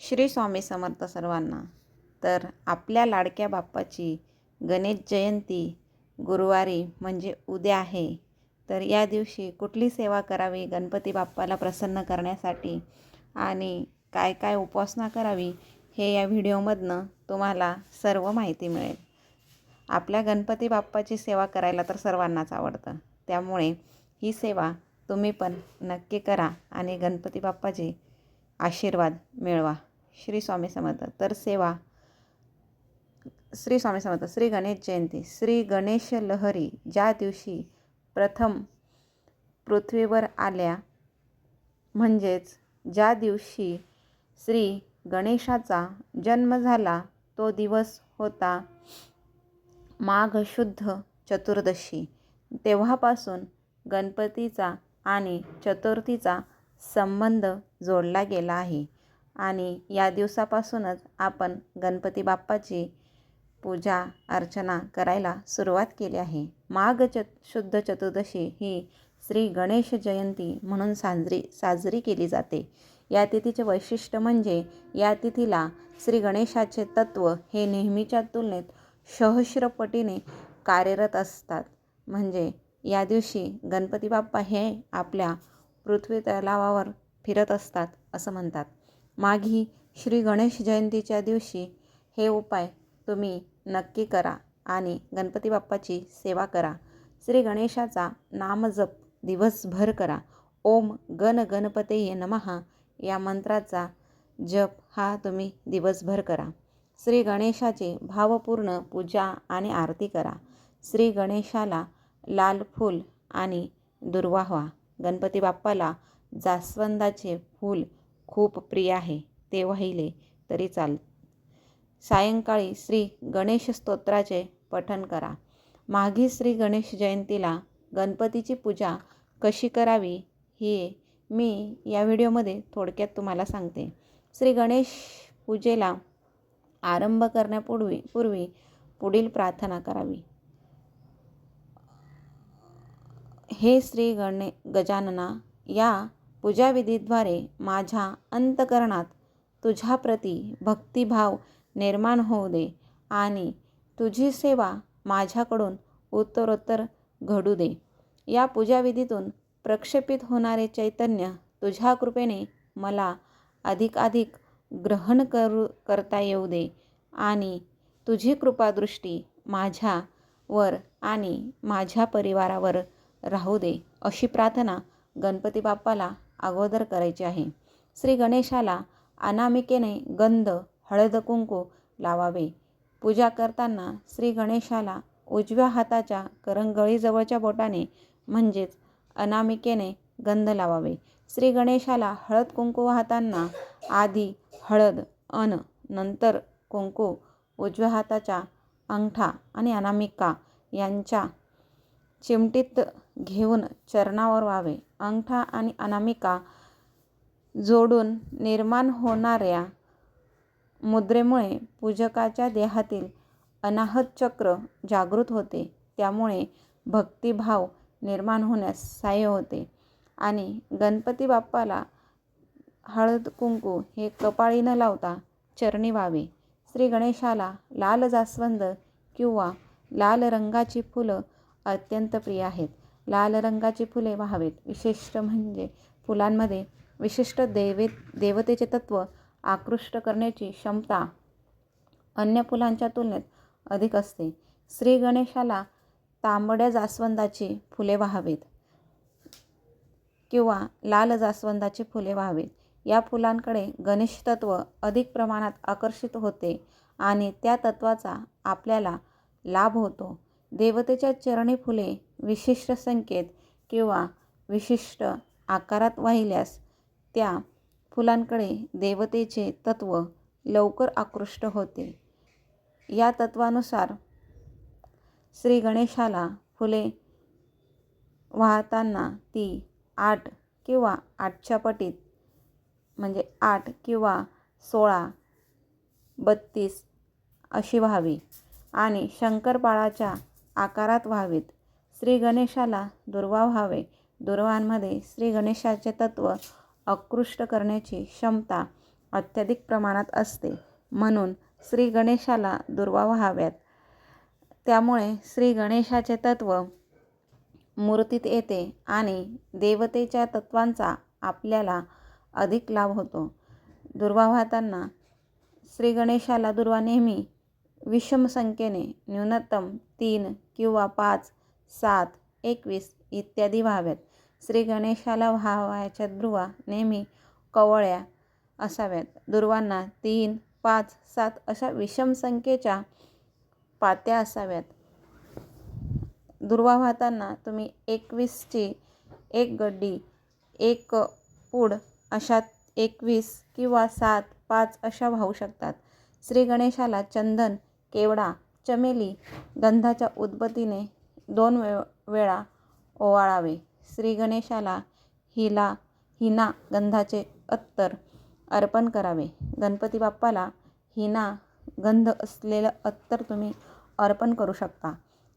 श्री स्वामी समर्थ सर्वांना. तर आपल्या लाडक्या बाप्पाची गणेश जयंती गुरुवारी म्हणजे उद्या आहे. तर या दिवशी कुठली सेवा करावी गणपती बाप्पाला प्रसन्न करण्यासाठी आणि काय काय उपासना करावी हे या व्हिडिओमधनं तुम्हाला सर्व माहिती मिळेल. आपल्या गणपती बाप्पाची सेवा करायला तर सर्वांनाच आवडतं. त्यामुळे ही सेवा तुम्ही पण नक्की करा आणि गणपती बाप्पाचे आशीर्वाद मिळवा. श्री स्वामी समर्थ. तर सेवा. श्री स्वामी समर्थ श्री गणेश जयंती श्री गणेश लहरी ज्या दिवशी प्रथम पृथ्वीवर आल्या म्हणजेच ज्या दिवशी श्री गणेशाचा जन्म झाला तो दिवस होता माघ शुद्ध चतुर्दशी. तेव्हापासून गणपतीचा आणि चतुर्थीचा संबंध जोडला गेला आहे. आणि या दिवसापासूनच आपण गणपती बाप्पाची पूजा अर्चना करायला सुरुवात केली आहे. माघ च शुद्ध चतुर्दशी ही श्री गणेश जयंती म्हणून साजरी साजरी केली जाते. या तिथीचे वैशिष्ट्य म्हणजे या तिथीला श्री गणेशाचे तत्त्व हे नेहमीच्या तुलनेत सहस्रपटीने कार्यरत असतात. म्हणजे या दिवशी गणपती बाप्पा हे आपल्या पृथ्वी तलावावर फिरत असतात असं म्हणतात. माघी श्री गणेश जयंतीच्या दिवशी हे उपाय तुम्ही नक्की करा आणि गणपती बाप्पाची सेवा करा. श्री गणेशाचा नामजप दिवसभर करा. ओम गण गणपतये नमहा या मंत्राचा जप हा तुम्ही दिवसभर करा. श्री गणेशाचे भावपूर्ण पूजा आणि आरती करा. श्री गणेशाला लाल फूल आणि दुर्वाहवा गणपती बाप्पाला जास्वंदाचे फूल खूप प्रिय आहे. ते वाहिले तरी चाल. सायंकाळी श्री गणेश स्तोत्राचे पठण करा. माघी श्री गणेश जयंतीला गणपतीची पूजा कशी करावी हे मी या व्हिडिओमध्ये थोडक्यात तुम्हाला सांगते. श्री गणेश पूजेला आरंभ करण्यापूर्वी पूर्वी पुढील प्रार्थना करावी. हे श्री गणे गजानना या पूजाविधीद्वारे माझ्या अंतकरणात तुझ्याप्रती भक्तिभाव निर्माण होऊ दे आणि तुझी सेवा माझ्याकडून उत्तरोत्तर घडू दे. या पूजाविधीतून प्रक्षेपित होणारे चैतन्य तुझ्या कृपेने मला अधिकाधिक ग्रहण करू करता येऊ दे आणि तुझी कृपादृष्टी माझ्यावर आणि माझ्या परिवारावर राहू दे अशी प्रार्थना गणपती बाप्पाला अगोदर करायची आहे. श्री गणेशाला अनामिकेने गंध हळद कुंकू लावावे. पूजा करताना श्री गणेशाला उजव्या हाताच्या करंगळीजवळच्या बोटाने म्हणजेच अनामिकेने गंध लावावे. श्री गणेशाला हळद कुंकू वाहताना आधी हळद अन नंतर कुंकू उजव्या हाताच्या अंगठा आणि अनामिका यांच्या चिमटीत घेऊन चरणावर व्हावे. अंगठा आणि अनामिका जोडून निर्माण होणाऱ्या मुद्रेमुळे पूजकाच्या देहातील अनाहत चक्र जागृत होते. त्यामुळे भक्तिभाव निर्माण होण्यास सहाय्य होते. आणि गणपती बाप्पाला हळद कुंकू हे कपाळी न लावता चरणी व्हावे. श्री गणेशाला लाल जास्वंद किंवा लाल रंगाची फुलं अत्यंत प्रिय आहेत. लाल रंगाची फुले व्हावेत. विशिष्ट म्हणजे फुलांमध्ये विशिष्ट देवे देवतेचे तत्त्व आकृष्ट करण्याची क्षमता अन्य फुलांच्या तुलनेत अधिक असते. श्री गणेशाला तांबड्या जास्वंदाची फुले व्हावेत किंवा लाल जास्वंदाची फुले व्हावेत. या फुलांकडे गणेश तत्व अधिक प्रमाणात आकर्षित होते आणि त्या तत्वाचा आपल्याला लाभ होतो. देवतेच्या चरणी फुले विशिष्ट संकेत किंवा विशिष्ट आकारात वाहिल्यास त्या फुलांकडे देवतेचे तत्व लवकर आकृष्ट होते. या तत्वानुसार श्री गणेशाला फुले वाहताना ती आठ किंवा आठच्या पटीत म्हणजे आठ किंवा सोळा बत्तीस अशी व्हावी. आणि शंकरपाळाच्या आकारात व्हावीत. श्री गणेशाला दुर्वा व्हावे. दुर्वांमध्ये श्री गणेशाचे तत्त्व आकृष्ट करण्याची क्षमता अत्याधिक प्रमाणात असते. म्हणून श्री गणेशाला दुर्वा व्हाव्यात. त्यामुळे श्री गणेशाचे तत्त्व मूर्तीत येते आणि देवतेच्या तत्वांचा आपल्याला अधिक लाभ होतो. दुर्वा वाहताना श्री गणेशाला दुर्वा नेहमी विषम संख्येने न्यूनतम तीन किंवा पाच सात एकवीस इत्यादी व्हाव्यात. श्री गणेशाला व्हावायच्या दुर्वा नेहमी कवळ्या असाव्यात. दुर्वांना तीन पाच सात अशा विषम संख्येच्या पात्या असाव्यात. दुर्वा वाहताना तुम्ही एकवीसची एक गड्डी एक पूड अशा एकवीस किंवा सात पाच अशा वाहू शकतात. श्री गणेशाला चंदन केवडा चमेली गंधाच्या उदबत्तीने दोन वे वेळा ओवाळावे. श्रीगणेशाला हिला हिना गंधाचे अत्तर अर्पण करावे. गणपती बाप्पाला हिना गंध असलेलं अत्तर तुम्ही अर्पण करू शकता.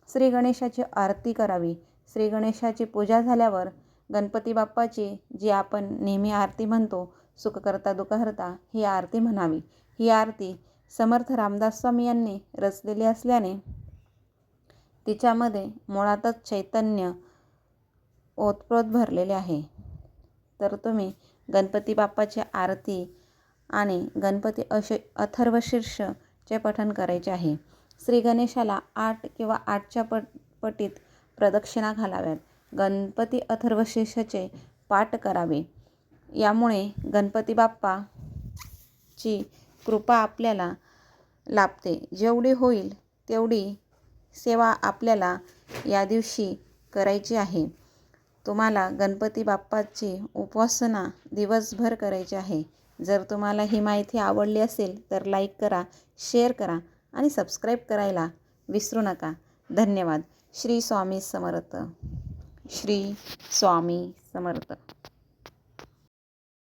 श्री गणेशाची आरती करावी. श्री गणेशाची पूजा झाल्यावर गणपती बाप्पाची जी आपण नेहमी आरती म्हणतो सुखकर्ता दुखहर्ता ही आरती म्हणावी. ही आरती समर्थ रामदास स्वामी यांनी रचलेली असल्याने तिच्यामध्ये मुळातच चैतन्य ओतप्रोत भरलेले आहे. तर तुम्ही गणपती बाप्पाची आरती आणि गणपती असे अथर्वशीर्षचे पठण करायचे आहे. श्री गणेशाला आठ किंवा आठच्या पट पटीत प्रदक्षिणा घालाव्यात. गणपती अथर्वशीर्षचे पाठ करावे. यामुळे गणपती बाप्पाची कृपा आपल्याला लाभते. जेवढी होईल तेवढी सेवा आपल्याला या दिवशी करायची आहे. तुम्हाला गणपती बाप्पाची उपासना दिवसभर करायची आहे. जर तुम्हाला ही माहिती आवडली असेल तर लाईक करा शेअर करा आणि सबस्क्राईब करायला विसरू नका. धन्यवाद. श्री स्वामी समर्थ. श्री स्वामी समर्थ.